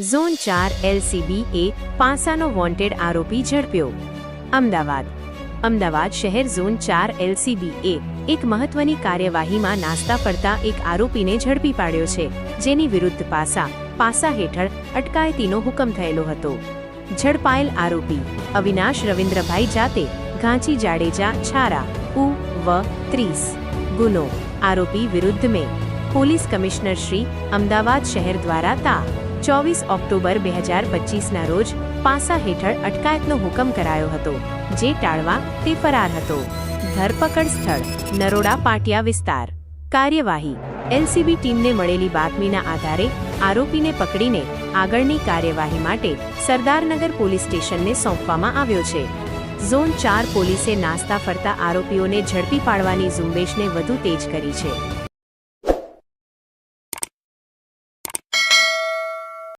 Zone ચાર LCB એ પાસાનો wanted આરોપી ઝડપ્યો. અમદાવાદ. અમદાવાદ શહેર ઝોન ચાર એલસીબી એ એક મહત્વની કાર્યવાહીમાં નાસ્તા પડતા એક આરોપીને ઝડપી પાડ્યો છે, જેની વિરુદ્ધ પાસા પાસા હેઠળ અટકાયતીનો હુકમ થયેલો હતો. ઝડપાયેલ આરોપી, અવિનાશ રવિન્દ્રભાઈ જાતે, ઘાંચી જાડેજા, છારા, ઉ, વ, ત્રીસ. ગુનો. આરોપી વિરુદ્ધ મેં. પોલીસ કમિશનર શ્રી, અમદાવાદ શહેર દ્વારા તા. ચોવીસ ઓક્ટોબર બે હજાર પચીસના રોજ પાસા હેઠળ અટકાયતનો હુકમ કરાયો હતો, જે ટાળવા તે ફરાર હતો. ધરપકડ સ્થળ, નરોડા પાટિયા વિસ્તાર. કાર્યવાહી. એલસીબી ટીમને મળેલી બાતમીના આધારે આરોપીને પકડીને આગળની કાર્યવાહી માટે સરદારનગર પોલીસ સ્ટેશનને સોંપવામાં આવ્યો છે. ઝોન ચાર પોલીસે નાસ્તા ફરતા આરોપીઓને ઝડપી પાડવાની ઝુંબેશને વધુ તેજ કરી છે.